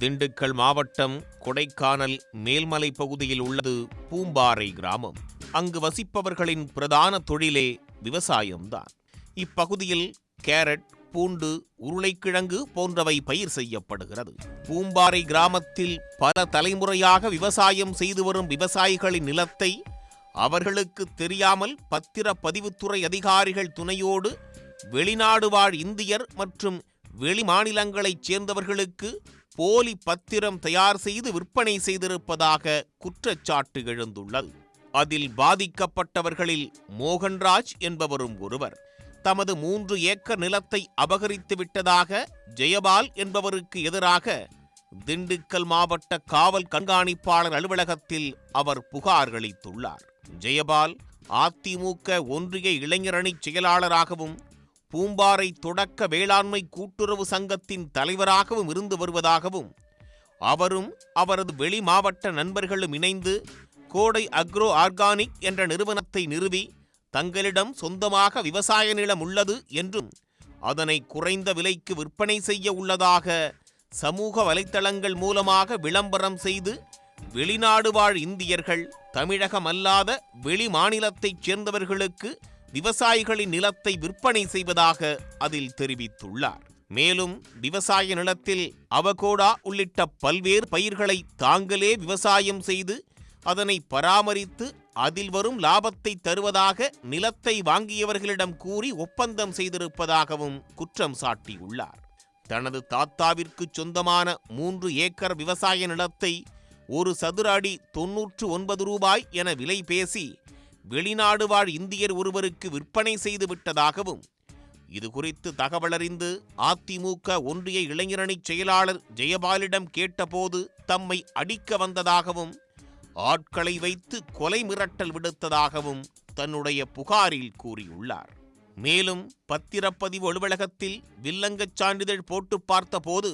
திண்டுக்கல் மாவட்டம் கொடைக்கானல் மேல்மலை பகுதியில் உள்ளது பூம்பாறை கிராமம். அங்கு வசிப்பவர்களின் பிரதான தொழிலே விவசாயம்தான். இப்பகுதியில் கேரட் பூண்டு உருளைக்கிழங்கு போன்றவை பயிர் செய்யப்படுகிறது. பூம்பாறை கிராமத்தில் பல தலைமுறையாக விவசாயம் செய்து வரும் விவசாயிகளின் நிலத்தை அவர்களுக்கு தெரியாமல் பத்திர பதிவுத்துறை அதிகாரிகள் துணையோடு வெளிநாடு வாழ் இந்தியர் மற்றும் வெளி மாநிலங்களைச் சேர்ந்தவர்களுக்கு போலி பத்திரம் தயார் செய்து விற்பனை செய்திருப்பதாக குற்றச்சாட்டு எழுந்துள்ளது. அதில் பாதிக்கப்பட்டவர்களில் மோகன்ராஜ் என்பவரும் ஒருவர் தமது மூன்று ஏக்கர் நிலத்தை அபகரித்து விட்டதாக ஜெயபால் என்பவருக்கு எதிராக திண்டுக்கல் மாவட்ட காவல் கண்காணிப்பாளர் அலுவலகத்தில் அவர் புகார் அளித்துள்ளார். ஜெயபால் அதிமுக ஒன்றிய இளைஞரணி செயலாளராகவும் பூம்பாறை தொடக்க வேளாண்மை கூட்டுறவு சங்கத்தின் தலைவராகவும் இருந்து வருவதாகவும் அவரும் அவரது வெளி மாவட்ட நண்பர்களும் இணைந்து கோடை அக்ரோ ஆர்கானிக் என்ற நிறுவனத்தை நிறுவி தங்களிடம் சொந்தமாக விவசாய நிலம் உள்ளது என்றும் அதனை குறைந்த விலைக்கு விற்பனை செய்ய உள்ளதாக சமூக வலைத்தளங்கள் மூலமாக விளம்பரம் செய்து வெளிநாடு வாழ் இந்தியர்கள் தமிழகம் அல்லாத வெளி மாநிலத்தைச் சேர்ந்தவர்களுக்கு விவசாயிகளின் நிலத்தை விற்பனை செய்வதாக அதில் தெரிவித்துள்ளார். மேலும் விவசாய நிலத்தில் அவகோடா உள்ளிட்ட பல்வேறு பயிர்களை தாங்களே விவசாயம் செய்து அதனை பராமரித்து அதில் வரும் லாபத்தை தருவதாக நிலத்தை வாங்கியவர்களிடம் கூறி ஒப்பந்தம் செய்திருப்பதாகவும் குற்றம் சாட்டியுள்ளார். தனது தாத்தாவிற்கு சொந்தமான மூன்று ஏக்கர் விவசாய நிலத்தை ஒரு சதுர அடி தொன்னூற்று ஒன்பது ரூபாய் என விலை பேசி வெளிநாடு வாழ் இந்தியர் ஒருவருக்கு விற்பனை செய்து விட்டதாகவும் இதுகுறித்து தகவலறிந்து அதிமுக ஒன்றிய இளைஞரணிச் செயலாளர் ஜெயபாலிடம் கேட்டபோது தம்மை அடிக்க வந்ததாகவும் ஆட்களை வைத்து கொலை மிரட்டல் விடுத்ததாகவும் தன்னுடைய புகாரில் கூறியுள்ளார். மேலும் பத்திரப்பதிவு அலுவலகத்தில் வில்லங்கச் சான்றிதழ் போட்டு பார்த்தபோது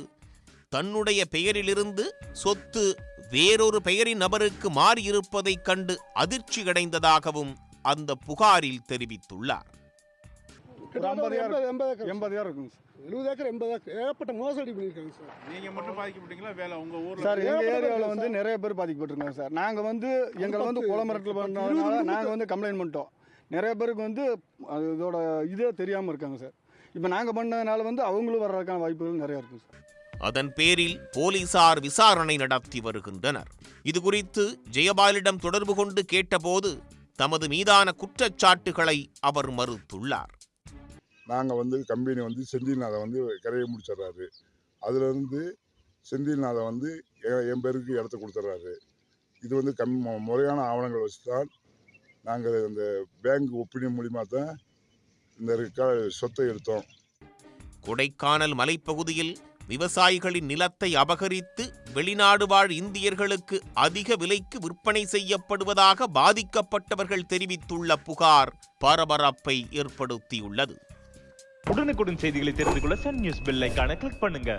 தன்னுடைய பெயரிலிருந்து சொத்து வேறொரு பெயரின் நபருக்கு மாறியிருப்பதைக் கண்டு அதிர்ச்சியடைந்ததாகவும் அந்த புகாரில் தெரிவித்துள்ளார். எண்பது ஏக்கர் இருக்குங்க எழுபது ஏக்கர் எண்பது ஏக்கர். ஏகப்பட்ட மோசடி பண்ணியிருக்காங்க சார். நீங்க மட்டும் பாதிக்கப்பட்டீங்களா? வேலை உங்க ஊர்ல சார் எங்க ஏகப்பட்ட ஏரியாவில் வந்து சார். நிறைய பேர் பாதிக்கப்பட்டிருக்காங்க சார். நாங்க வந்து எங்களை வந்து பத்து, பண்ணதுனால இருபது நாங்க வந்து கம்ப்ளைண்ட் பண்ணிட்டோம். நிறைய பேருக்கு வந்து அது இதோட இதே தெரியாம இருக்காங்க சார். இப்போ நாங்க பண்ணதுனால வந்து அவங்களும் வர்றதுக்கான வாய்ப்புகள் நிறைய இருக்குங்க சார். அதன் பேரில் போலீசார் விசாரணை நடத்தி வருகின்றனர். இதுகுறித்து ஜெயபாலிடம் தொடர்பு கொண்டு கேட்டபோது தமது மீதான குற்றச்சாட்டுகளை அவர் மறுத்துள்ளார். நாங்கள் வந்து கம்பெனி வந்து செந்தில்நாதை வந்து கரையை முடிச்சிடுறாரு. அதுலேருந்து செந்தில்நாதை வந்து என் பேருக்கு இடத்த கொடுத்துட்றாரு. இது வந்து கம் முறையான ஆவணங்கள் வச்சு தான் நாங்கள் இந்த பேங்க் ஒப்பீனியன் மூலிமா தான் இந்த சொத்தை எடுத்தோம். கொடைக்கானல் மலைப்பகுதியில் விவசாயிகளின் நிலத்தை அபகரித்து வெளிநாடு வாழ் இந்தியர்களுக்கு அதிக விலைக்கு விற்பனை செய்யப்படுவதாக பாதிக்கப்பட்டவர்கள் தெரிவித்துள்ள புகார் பரபரப்பை ஏற்படுத்தியுள்ளது. உடனுக்குடன் செய்திகளை தெரிந்து கொள்ள சன் நியூஸ் பெல் கிளிக் பண்ணுங்க.